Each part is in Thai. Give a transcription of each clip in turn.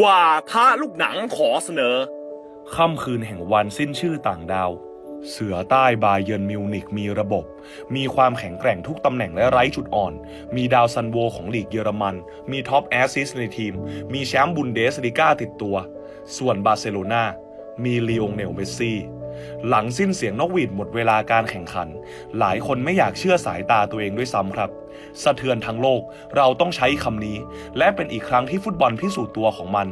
ว่าท้าลูกหนังขอเสนอ ค่ำคืนแห่งวันสิ้นชื่อต่างดาว เสือใต้บาเยิร์นมิวนิกมีระบบ มีความแข็งแกร่งทุกตำแหน่งและไร้จุดอ่อน มีดาวซันโวของลีกเยอรมัน มีท็อปแอสซิสในทีม มีแชมป์บุนเดสลิก้าติดตัว ส่วนบาร์เซโลนามีลีโองเนลเมสซี่ หลังสิ้นเสียงนกหวีดหมดเวลาการแข่งขัน หลายคนไม่อยากเชื่อสายตาตัวเองด้วยซ้ำครับ สะเทือนทั้งโลกเราต้องใช้คำนี้ และเป็นอีกครั้งที่ฟุตบอลพิสูจน์ตัวของมัน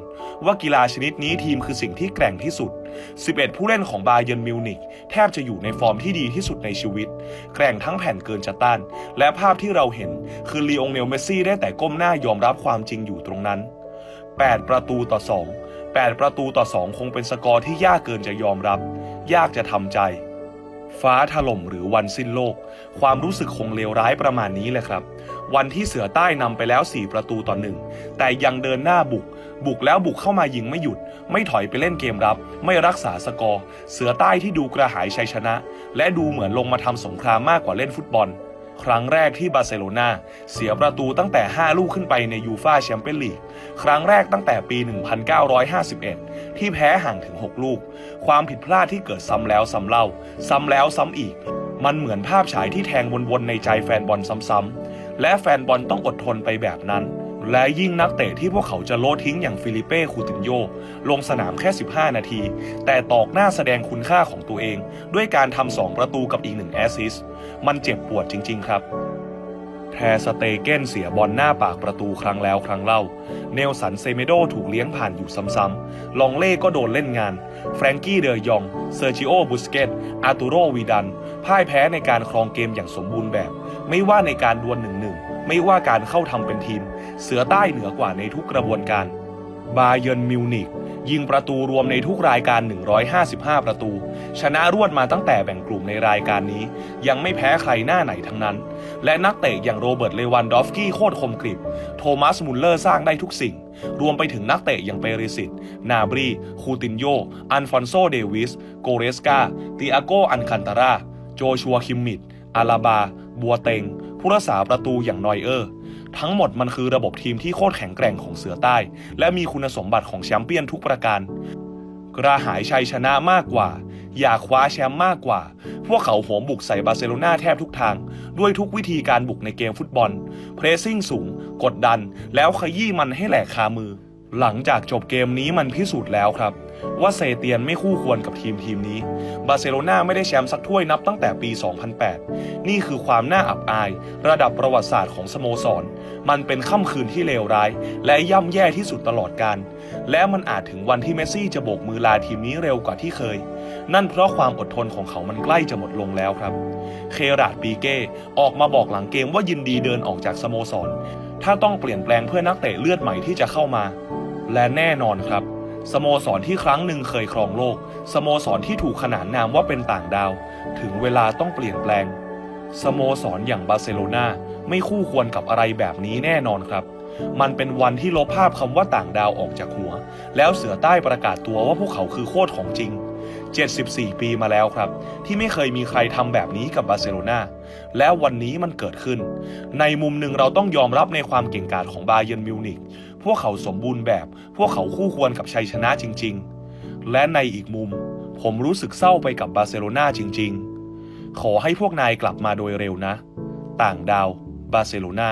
ว่ากีฬาชนิดนี้ทีมคือสิ่งที่แกร่งที่สุด 11 ผู้เล่นของบาเยนมิวนิกแทบจะอยู่ในฟอร์มที่ดีที่สุดในชีวิต แกร่งทั้งแผ่นเกินจะต้าน และภาพที่เราเห็นคือลีองเนลเมสซี่ได้แต่ก้มหน้ายอมรับความจริงอยู่ตรงนั้น 8 ประตูต่อ 2 8 ประตูต่อ 2 คงเป็นสกอร์ที่ยากเกินจะยอมรับ ยากจะทำใจ ฟ้าถล่มหรือวันสิ้นโลก ความรู้สึกคงเลวร้ายประมาณนี้แหละครับ วันที่เสือใต้นำไปแล้ว 4 ประตูต่อหนึ่งแต่ยังเดินหน้าบุก บุกแล้วบุกเข้ามายิงไม่หยุด ไม่ถอยไปเล่นเกมรับ ไม่รักษาสกอร์ เสือใต้ที่ดูกระหายชัยชนะ และดูเหมือนลงมาทำสงครามมากกว่าเล่นฟุตบอล ครั้งแรกที่บาร์เซโลนาเสียประตูตั้งแต่ 5 ลูกขึ้นไปในยูฟาแชมเปี้ยนลีกครั้งแรกตั้งแต่ปี 1951 ที่แพ้ห่างถึง 6 ลูก ความผิดพลาดที่เกิดซ้ำแล้วซ้ำเล่า ซ้ำแล้วซ้ำอีก มันเหมือนภาพฉายที่แทงวนๆในใจแฟนบอลซ้ำๆและแฟนบอลต้องอดทนไปแบบนั้น และยิ่งนักเตะที่พวกเขาจะโลดทิ้งอย่างฟิลิเป้คูตินโยลงสนามแค่ 15 นาที แต่ตอกหน้าแสดงคุณค่าของตัวเอง ด้วยการทำสองประตูกับอีกหนึ่งแอสซิสมันเจ็บปวดจริง ๆ ครับแทสเตเกนเสียบอลหน้าปากประตูครั้งแล้วครั้งเล่า เนลสันเซเมโดถูกเลี้ยงผ่านอยู่ซ้ำๆ ลองเล่ก็โดนเล่นงาน แฟรงกี้เดยอง เซอร์จิโอ บุสเกตอาตูโรวีดัน พ่ายแพ้ในการครองเกมอย่างสมบูรณ์แบบ ไม่ว่าในการดวลหนึ่งหนึ่งไม่ว่าการเข้าทำเป็นทีม เสือใต้เหนือกว่าในทุกกระบวนการ บาเยิร์นมิวนิกยิงประตูรวมในทุกรายการ 155 ประตู ชนะรวดมาตั้งแต่แบ่งกลุ่มในรายการนี้ ยังไม่แพ้ใครหน้าไหนทั้งนั้น และนักเตะอย่างโรเบิร์ต เลวันดอฟสกี้โคตรคมกริบ โทมัส มุลเลอร์สร้างได้ทุกสิ่ง รวมไปถึงนักเตะอย่างเปริสิต นาบรี คูตินโย อันฟอนโซ เดวิส โกเรสกาติอาโก อันคันตารา โจชัว คิมมิดอาลาบา บัวเต็ง ผู้รักษาประตูอย่างนอยเออร์ ทั้งหมดมันคือระบบทีมที่โคตรแข็งแกร่งของเสือใต้ และมีคุณสมบัติของแชมเปี้ยนทุกประการ กระหายชัยชนะมากกว่า อยากคว้าแชมป์มากกว่า พวกเขาโหมบุกใส่บาร์เซโลนาแทบทุกทาง ด้วยทุกวิธีการบุกในเกมฟุตบอล เพรสซิ่งสูง กดดัน แล้วขยี้มันให้แหลกคามือ หลังจากจบเกมนี้มันพิสูจน์แล้วครับ ว่าเซเตียนไม่คู่ควรกับทีมทีมนี้ บาร์เซโลนาไม่ได้แชมป์สักถ้วยนับตั้งแต่ปี 2008 นี่คือความน่าอับอาย ระดับประวัติศาสตร์ของสโมสร มันเป็นค่ำคืนที่เลวร้าย และย่ำแย่ที่สุดตลอดการ และมันอาจถึงวันที่เมสซี่จะโบกมือลาทีมนี้เร็วกว่าที่เคย นั่นเพราะความอดทนของเขามันใกล้จะหมดลงแล้วครับ เคราดปีเก้ออกมาบอกหลังเกมว่ายินดีเดินออกจากสโมสร ถ้าต้องเปลี่ยนแปลงเพื่อนักเตะเลือดใหม่ที่จะเข้ามา และแน่นอนครับ สโมสรที่ครั้งหนึ่งเคยครองโลก สโมสรที่ถูกขนานนามว่าเป็นต่างดาว ถึงเวลาต้องเปลี่ยนแปลง สโมสรอย่างบาร์เซโลนาไม่คู่ควรกับอะไรแบบนี้แน่นอนครับ มันเป็นวันที่ลบภาพคำว่าต่างดาวออกจากหัว แล้วเสือใต้ประกาศตัวว่าพวกเขาคือโคตรของจริง 74 ปีมาแล้วครับ ที่ไม่เคยมีใครทำแบบนี้กับบาร์เซโลนาแล้ววันนี้มันเกิดขึ้น ในมุมหนึ่งเราต้องยอมรับในความเก่งกาจของบาเยิร์นมิวนิกพวกเขาสมบูรณ์แบบ พวกเขาคู่ควรกับชัยชนะจริง ๆ และในอีกมุม ผมรู้สึกเศร้าไปกับบาร์เซโลนาจริง ๆ ขอให้พวกนายกลับมาโดยเร็วนะ ต่างดาวบาร์เซโลนา